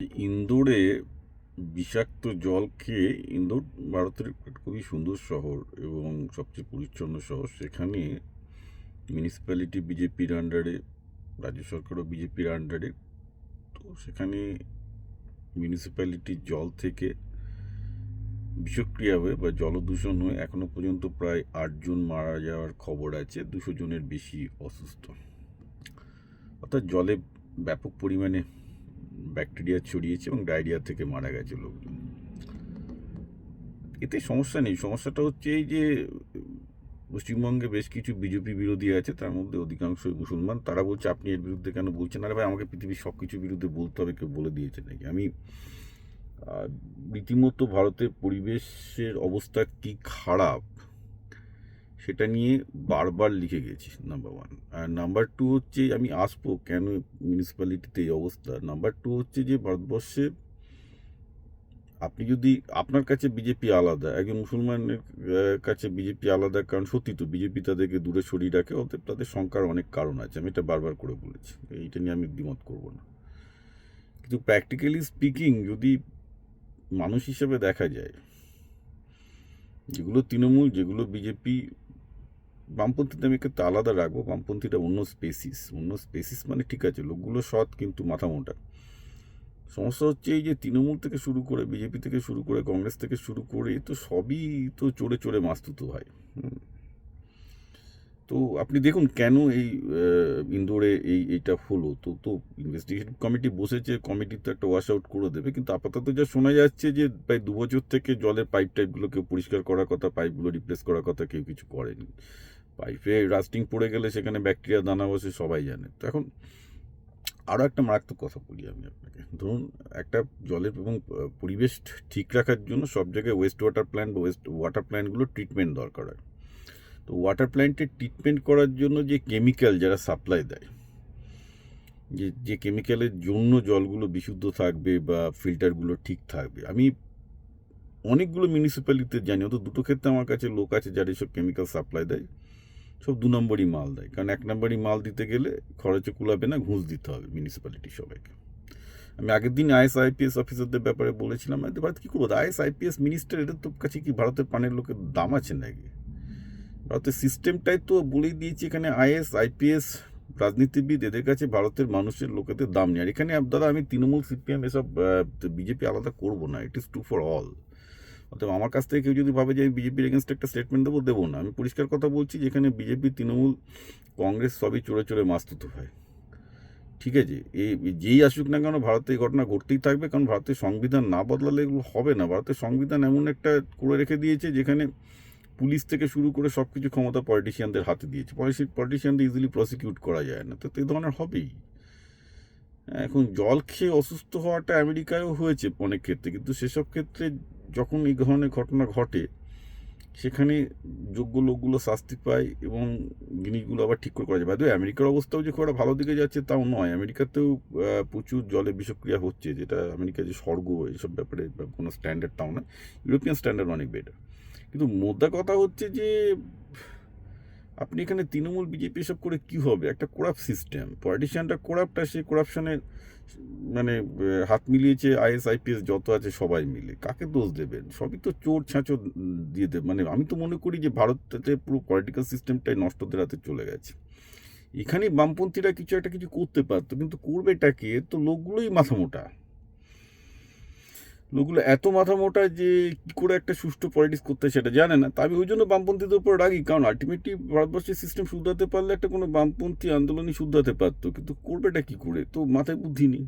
ইন্দোরে বিষাক্ত জল খেয়ে ইন্দোর ভারতের খুবই সুন্দর শহর এবং সবচেয়ে পরিচ্ছন্ন শহর। সেখানে মিউনিসিপ্যালিটি বিজেপির আন্ডারে রাজ্য সরকারও বিজেপির আন্ডারে তো সেখানে মিউনিসিপ্যালিটির জল থেকে বিষক্রিয়া হয়ে বা জলদূষণ হয়ে এখনও পর্যন্ত প্রায় আটজন মারা যাওয়ার খবর আছে, দুশো জনের বেশি অসুস্থ। অর্থাৎ জলে ব্যাপক পরিমাণে ব্যাকটেরিয়া ছড়িয়েছে এবং ডায়রিয়া থেকে মারা গেছে লোকজন। এতে সমস্যা নেই। সমস্যাটা হচ্ছে এই যে, পশ্চিমবঙ্গে বেশ কিছু বিজেপি বিরোধী আছে, তার মধ্যে অধিকাংশই মুসলমান। তারা বলছে, আপনি এর বিরুদ্ধে কেন বলছেন? আরে ভাই, আমাকে পৃথিবীর সব কিছুর বিরুদ্ধে বলতে হবে, কেউ বলে দিয়েছে নাকি? আমি রীতিমতো ভারতের পরিবেশের অবস্থা কি খারাপ? সেটা নিয়ে বারবার লিখে গেছি নাম্বার ওয়ান আর নাম্বার টু হচ্ছে, আমি আসব কেন মিউনিসিপ্যালিটিতে এই অবস্থা? নাম্বার টু হচ্ছে যে, ভারতবর্ষে আপনি যদি, আপনার কাছে বিজেপি আলাদা, একজন মুসলমানের কাছে বিজেপি আলাদা, কারণ সত্যি তো বিজেপি তাদেরকে দূরে সরিয়ে রাখে, অতএব তাদের সংখ্যার অনেক কারণ আছে, আমি এটা বারবার করে বলেছি, এইটা নিয়ে আমি দ্বিমত করব না। কিন্তু প্র্যাকটিক্যালি স্পিকিং যদি মানুষ হিসেবে দেখা যায়, যেগুলো তৃণমূল, যেগুলো বিজেপি বামপন্থীতে আমি একটু আলাদা রাখব বামপন্থীটা অন্য স্পেসিস অন্য স্পেসিস মানে ঠিক আছে, লোকগুলো সৎ কিন্তু মাথা মোটা। সমস্যা হচ্ছে এই যে তৃণমূল থেকে শুরু করে বিজেপি থেকে শুরু করে কংগ্রেস থেকে শুরু করে তো সবই তো চড়ে চড়ে মাস্তুতো হয়। তো আপনি দেখুন কেন এই ইন্দোরে এই, এইটা হলো? তো তো ইনভেস্টিগেশন কমিটি বসেছে কমিটি তো একটা ওয়াশ আউট করে দেবে, কিন্তু আপাতত যা শোনা যাচ্ছে যে প্রায় দু বছর থেকে জলের পাইপ টাইপগুলো কেউ পরিষ্কার করার কথা পাইপগুলো রিপ্লেস করার কথা কেউ কিছু করেনি। পাইপে রাস্টিং পড়ে গেলে সেখানে ব্যাকটেরিয়া, দানা বসে সবাই জানে। তো এখন আরও একটা মারাত্মক কথা বলি আমি আপনাকে। ধরুন একটা জলের এবং পরিবেশ ঠিক রাখার জন্য সব জায়গায় ওয়েস্ট ওয়াটার প্ল্যান্ট বা ওয়েস্ট ওয়াটার প্ল্যান্টগুলো ট্রিটমেন্ট দরকার হয়। তো ওয়াটার প্ল্যান্টে ট্রিটমেন্ট করার জন্য যে কেমিক্যাল যারা সাপ্লাই দেয়, যে যে কেমিক্যালের জন্য জলগুলো বিশুদ্ধ থাকবে বা ফিল্টারগুলো ঠিক থাকবে, আমি অনেকগুলো মিউনিসিপ্যালিটিতে জানি অত দুটো ক্ষেত্রে আমার কাছে লোক আছে যারা এসব কেমিক্যাল সাপ্লাই দেয়। সব দু নম্বরই মাল দেয়। কারণ এক নম্বরই মাল দিতে গেলে খরচে কুলাবে না, ঘুষ দিতে হবে মিউনিসিপ্যালিটি সবাইকে। আমি আগের দিন আইএস আইপিএস অফিসারদের ব্যাপারে বলেছিলাম ভারত কী করব? আইএস আইপিএস মিনিস্টার এদের তো কাছে কি ভারতের পানের লোকের দাম আছে নাকি? ভারতের সিস্টেমটাই তো বলেই দিয়েছি এখানে আইএস আইপিএস রাজনীতিবিদ, এদের কাছে ভারতের মানুষের লোকেদের দাম নেই। আর এখানে, দাদা আমি তৃণমূল সিপিএম এসব বিজেপি আলাদা করব না it is to for all অতএব আমার কাছ থেকে কেউ যদি ভাবে যে আমি বিজেপির এগেনস্ট একটা স্টেটমেন্ট দেবো দেবো না। আমি পরিষ্কার কথা বলছি, যেখানে বিজেপি, তৃণমূল, কংগ্রেস সবই চড়ে চড়ে মাস্তুত হয়। ঠিক আছে? এই যেই আসুক না কেন ভারতে এই ঘটনা ঘটতেই থাকবে, কারণ ভারতের সংবিধান না বদলালে এগুলো হবে না। ভারতের সংবিধান এমন একটা করে রেখে দিয়েছে, যেখানে পুলিশ থেকে শুরু করে সব কিছু ক্ষমতা পলিটিশিয়ানদের হাতে দিয়েছে। পলিটিশিয়ানদের ইজিলি প্রসিকিউট করা যায় না। তো তো এই ধরনের হবেই। এখন জল খেয়ে অসুস্থ হওয়াটা আমেরিকায়ও হয়েছে অনেক ক্ষেত্রে, কিন্তু সেসব ক্ষেত্রে যখন এই ধরনের ঘটনা ঘটে, সেখানে যোগ্য লোকগুলো শাস্তি পায় এবং জিনিসগুলো আবার ঠিক করে করা যায়। বাদ আমেরিকার অবস্থাও যে খুব একটা ভালো দিকে যাচ্ছে তাও নয়। আমেরিকাতেও প্রচুর জলে বিষক্রিয়া হচ্ছে, যেটা আমেরিকা যে স্বর্গ, এইসব ব্যাপারে কোনো স্ট্যান্ডার্ড তাও না ইউরোপিয়ান স্ট্যান্ডার্ড অনেক বেটার কিন্তু মোদ্দা কথা হচ্ছে যে আপনি এখানে তৃণমূল বিজেপি সব করে কি হবে? একটা কোরাপ সিস্টেম পলিটিশিয়ানটা কোরাপ্ট সেই কোরাপশনের মানে হাত মিলিয়েছে আইএস আইপিএস যত আছে সবাই মিলে। কাকে দোষ দেবেন? সবই তো চোর ছাঁচো দিয়ে দেবে। মানে আমি তো মনে করি যে ভারততে পুরো পলিটিক্যাল সিস্টেমটাই নষ্টদের হাতে চলে গেছে। এখানে বামপন্থীরা কিছু একটা কিছু করতে পারতো, কিন্তু করবেটাকে তো লোকগুলোই মাথা মোটা। লোকগুলো এত মাথা মোটা যে কী করে একটা সুষ্ঠু পলিটিক্স করতে সেটা জানে না। তা আমি ওই জন্য বামপন্থীদের উপর রাগি, কারণ আলটিমেটলি ভারতবর্ষের সিস্টেম শুধরাতে পারলে একটা কোনো বামপন্থী আন্দোলনই শুধরাতে পারতো। কিন্তু করবেটা কী করে? তো মাথায় বুদ্ধি নেই।